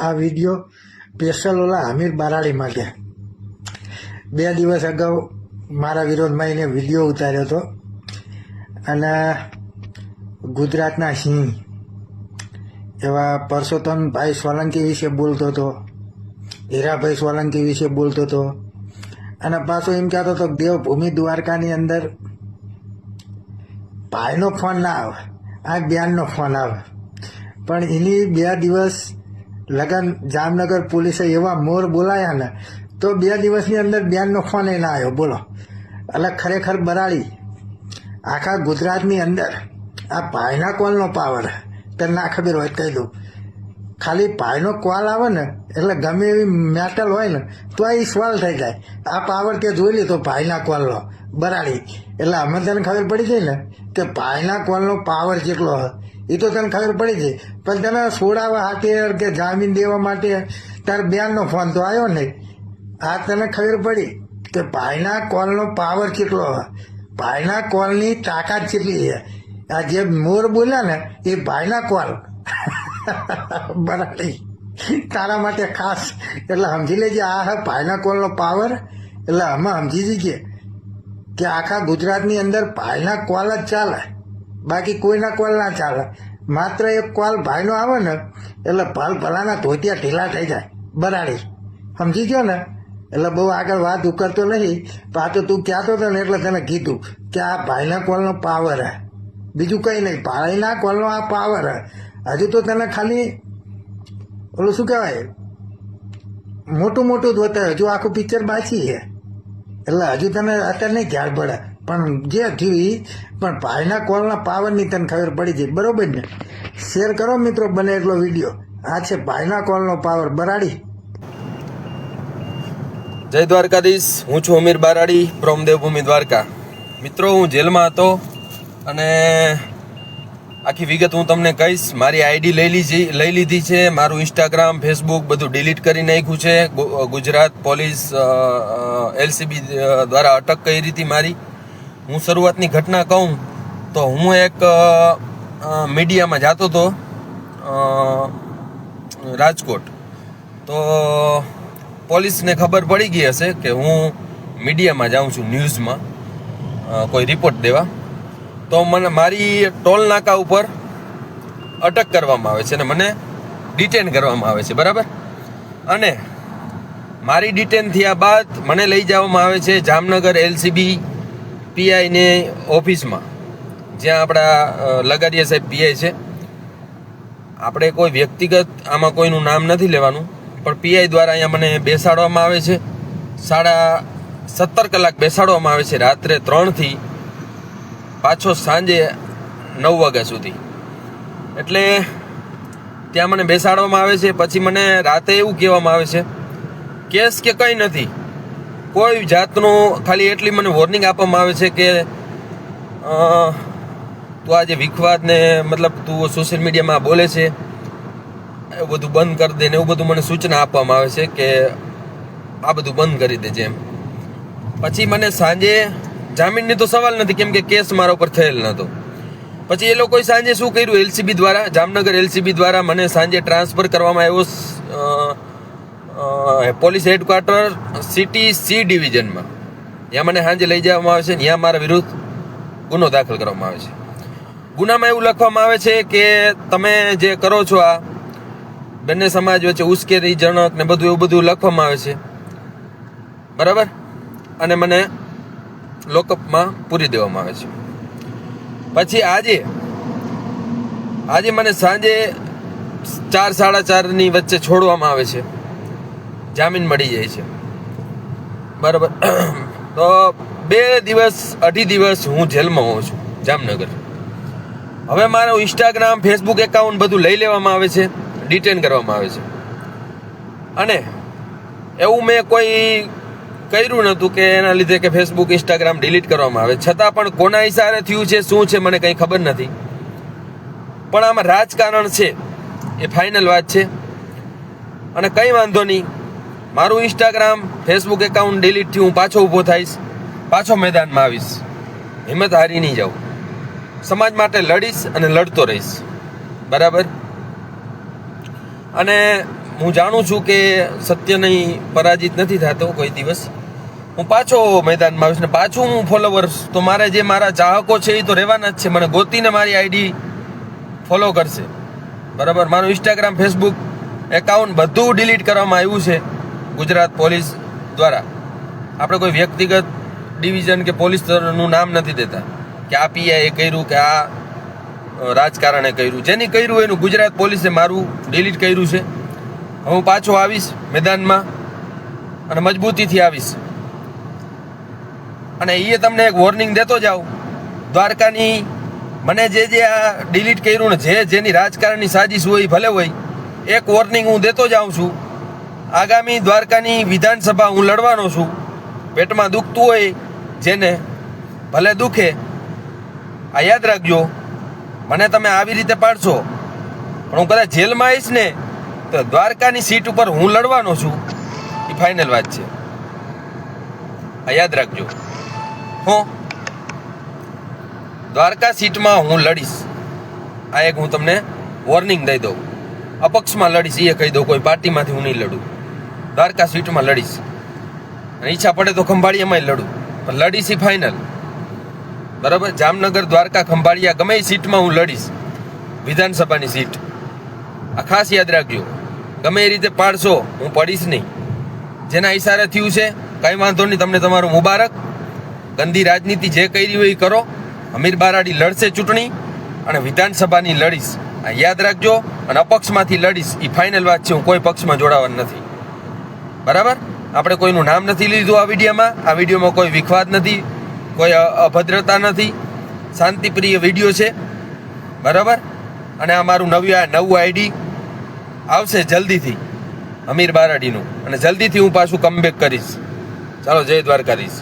આ video special ઓલા હમીર બારાડી માટે. બે દિવસ અગાઉ મારા વિરોધમાં એને વીડિયો ઉતાર્યો હતો. અને ગુજરાતના સિંહ એવા પરસોત્તમભાઈ સોલંકી વિશે બોલતો હતો, હીરાભાઈ સોલંકી વિશે બોલતો હતો. અને પાછો એમ કહેતો હતો, દેવભૂમિ દ્વારકાની અંદર ભાઈનો ફોન ના આવે, આ બ્યાનનો ફોન આવે. પણ એની બે દિવસ લગન જામનગર પોલીસે એવા મોર બોલાયા ને, તો બે દિવસની અંદર બેનનો ફોન એના આવ્યો. બોલો. એટલે ખરેખર બરાડી આખા ગુજરાતની અંદર આ ભાઈના કોલનો પાવર તને ના ખબર હોય કહી દઉં. ખાલી ભાઈનો કોલ આવે ને, એટલે ગમે એવી મેટલ હોય ને, તો એ સવાલ થઈ જાય. આ પાવર તે જોઈ લીધો ભાઈના કોલનો. બરાડી એટલે અમે તને ખબર પડી જાય ને, કે ભાઈના કોલનો પાવર જેટલો હોય એ તો તને ખબર પડી છે પણ તને છોડાવવા હાથે કે જામીન દેવા માટે તાર બેનનો ફોન તો આવ્યો નહીં આ તને ખબર પડી કે ભાઈના કોલનો પાવર કેટલો હોય ભાઈના કોલની તાકાત કેટલી છે? આ જે મોર બોલ્યા ને, એ ભાઈના કોલ. બરાબર. તારા માટે ખાસ. એટલે સમજી લેજે, આ ભાઈના કોલનો પાવર એટલે આમાં સમજી જઈએ કે આખા ગુજરાતની અંદર ભાઈના કોલ જ ચાલે. બાકી કોઈના કોલ ના ચાલે. માત્ર એક કોલ ભાઈનો આવે ને, એટલે ભલ ભલાના ધોતિયા ઢીલા થઈ જાય. બરાડી. સમજી ગયો ને? એટલે બહુ આગળ વાત ઉકરતો નહીં, પાછો તું કહેતો હતો ને એટલે તને કીધું કે આ ભાઈના કોલનો પાવર હે. બીજું કંઈ નહીં, ભાઈના કોલનો આ પાવર હે. હજુ તો તને ખાલી, ઓલું શું કહેવાય? મોટું મોટું જ હોતા હજુ આખું પિક્ચર બાકી છે. એટલે હજુ તને અત્યારે નહીં ઝાડ પડે. પણ જે થયું પણ ભાઈના કોલના પાવરની તને ખબર પડી જાય. બરાબર ને? શેર કરો મિત્રો, બને એટલો વીડિયો. આ છે ભાઈના કોલનો પાવર. બરાડી? જય દ્વારકાધીશ. હું છું અમીર બારાડી ફ્રોમ દેવભૂમિ દ્વારકા. મિત્રો, હું જેલમાં હતો અને આખી વિગત હું તમને કહીશ. મારી આઈડી લઈ લીધી લઈ લીધી છે. મારું ઇન્સ્ટાગ્રામ ફેસબુક બધું ડિલીટ કરી નાખ્યું છે. ગુજરાત પોલીસ એલસીબી દ્વારા અટક કરી હતી મારી. હું શરૂઆતની ઘટના કહું તો હું એક મીડિયામાં જતો હતો રાજકોટ. તો પોલીસને ખબર પડી ગઈ હશે કે હું મીડિયામાં જાઉં છું ન્યૂઝમાં કોઈ રિપોર્ટ દેવા. તો મને મારી ટોલ નાકા ઉપર અટક કરવામાં આવે છે અને મને ડિટેન કરવામાં આવે છે, બરાબર? અને મારી ડિટેન થયા બાદ મને લઈ જવામાં આવે છે જામનગર એલસીબી પીઆઈની ઓફિસમાં, જ્યાં આપણા લગાડિયા સાહેબ પીઆઈ છે. આપણે કોઈ વ્યક્તિગત આમાં કોઈનું નામ નથી લેવાનું, પણ પીઆઈ દ્વારા અહીંયા મને બેસાડવામાં આવે છે. સાડા સત્તર કલાક બેસાડવામાં આવે છે રાત્રે ત્રણથી પાછો સાંજે નવ વાગ્યા સુધી. એટલે ત્યાં મને બેસાડવામાં આવે છે, પછી મને રાતે એવું કહેવામાં આવે છે, કેસ કે કંઈ નથી? કોઈ જાતનું ખાલી એટલી મને વોર્નિંગ આપવામાં આવે છે કે તું આજે વિખવાદ ને મતલબ તું સોશિયલ મીડિયામાં બોલે છે, એવું બધું બંધ કરી દે ને એવું બધું મને સૂચના આપવામાં આવે છે કે આ બધું બંધ કરી દેજે એમ. પછી મને સાંજે જામીનની તો સવાલ નથી, કેમ કે કેસ મારા ઉપર થયેલ નહોતો પછી એ લોકોએ સાંજે શું કર્યું? એલસીબી દ્વારા, જામનગર એલસીબી દ્વારા મને સાંજે ટ્રાન્સફર કરવામાં આવ્યો પોલીસ હેડક્વાર્ટર સિટી સી ડિવિઝનમાં. ત્યાં મને સાંજે લઈ જવામાં આવે છે ત્યાં મારા વિરુદ્ધ ગુનો દાખલ કરવામાં આવે છે. ગુનામાં એવું લખવામાં આવે છે કે તમે જે કરો છો આ, બંને સમાજ વચ્ચે ઉશ્કેરીજનક ને બધું એવું બધું લખવામાં આવે છે. બરાબર? અને મને લોકઅપમાં પૂરી દેવામાં આવે છે. પછી આજે આજે મને સાંજે ચાર, સાડા ચારની વચ્ચે છોડવામાં આવે છે. જામીન મળી જાય છે. બરાબર. તો બે દિવસ, અઢી દિવસ હું જેલમાં હોઉં છું, જામનગર. હવે મારું ઇન્સ્ટાગ્રામ ફેસબુક એકાઉન્ટ બધું લઈ લેવામાં આવે છે ડિટેન કરવામાં આવે છે. અને એવું મેં કોઈ કર્યું નહોતું કે એના લીધે કે ફેસબુક ઇન્સ્ટાગ્રામ ડિલીટ કરવામાં આવે. છતાં પણ કોના ઇશારે થયું છે, શું છે, મને કંઈ ખબર નથી. પણ આમાં રાજકારણ છે, એ ફાઇનલ વાત છે. અને કંઈ વાંધો નહીં. મારું ઇન્સ્ટાગ્રામ ફેસબુક એકાઉન્ટ ડિલીટ થયું, હું પાછો ઊભો થઈશ. પાછો મેદાનમાં આવીશ. હિંમત હારી નહીં જાઉં. સમાજ માટે લડીશ અને લડતો રહીશ. બરાબર? અને હું જાણું છું કે સત્ય નહીં, પરાજિત નથી થતો કોઈ દિવસ. હું પાછો મેદાનમાં આવીશ ને પાછું હું ફોલોવર્સ તો મારે જે મારા ચાહકો છે એ તો રહેવાના જ છે. મને ગોતીને મારી આઈડી ફોલો કરશે. બરાબર? મારું ઇન્સ્ટાગ્રામ ફેસબુક એકાઉન્ટ બધું ડિલીટ કરવામાં આવ્યું છે. ગુજરાત પોલીસ દ્વારા આપણે કોઈ વ્યક્તિગત ડિવિઝન કે પોલીસનું નામ નથી દેતા કે આ પીઆઈએ કર્યું કે આ રાજકારણે કર્યું. જેની કર્યું એનું ગુજરાત પોલીસે મારું ડિલીટ કર્યું છે. હું પાછો આવીશ મેદાનમાં અને મજબૂતીથી આવીશ. અને એ તમને એક વોર્નિંગ દેતો જાઉં. દ્વારકાની મને જે જે આ ડિલીટ કર્યું ને જે જેની રાજકારણની સાજિશ હોય ભલે હોય, એક વોર્નિંગ હું દેતો જાઉં છું. આગામી દ્વારકાની વિધાનસભા હું લડવાનો છું. પેટમાં દુખતું હોય જેને ભલે દુખે, આ યાદ રાખજો, મને તમે આવી રીતે પાડશો. પણ હું કદાચ જેલમાં આવીશ ને, તો દ્વારકાની સીટ ઉપર હું લડવાનો છું. એ ફાઇનલ વાત છે. આ યાદ રાખજો. હું દ્વારકા સીટમાં હું લડીશ. આ એક હું તમને વોર્નિંગ દઈ દઉં. અપક્ષમાં લડીશ, એ કહી દઉં, કોઈ પાર્ટીમાંથી હું નહીં લડું. દ્વારકા સીટમાં લડીશ. અને ઈચ્છા પડે તો ખંભાળિયામાં લડું. પણ લડીશ એ ફાઇનલ બરાબર? જામનગર, દ્વારકા, ખંભાળિયા ગમે એ સીટમાં હું લડીશ. વિધાનસભાની સીટ આ ખાસ યાદ રાખજો. ગમે એ રીતે પાડશો, હું પડીશ નહીં. જેના ઇશારે થયું છે, કાંઈ વાંધો નહીં, તમને તમારું મુબારક. ગંદી રાજનીતિ જે કરી હોય એ કરો. અમીર બારાડી લડશે ચૂંટણી અને વિધાનસભાની લડીશ. આ યાદ રાખજો અને અપક્ષમાંથી લડીશ. એ ફાઇનલ વાત છે, હું કોઈ પક્ષમાં જોડાવાનું નથી. બરાબર? આપણે કોઈનું નામ નથી લીધું આ વિડીયોમાં. આ વિડીયોમાં કોઈ વિખવાદ નથી, કોઈ અભદ્રતા નથી. શાંતિપ્રિય વીડિયો છે. બરાબર? અને આ મારું નવી નવું આઈડી આવશે જલ્દીથી અમીર બારાડીનું. અને જલ્દીથી હું પાછું કમબેક કરીશ. ચાલો, જય દ્વારકાધીશ.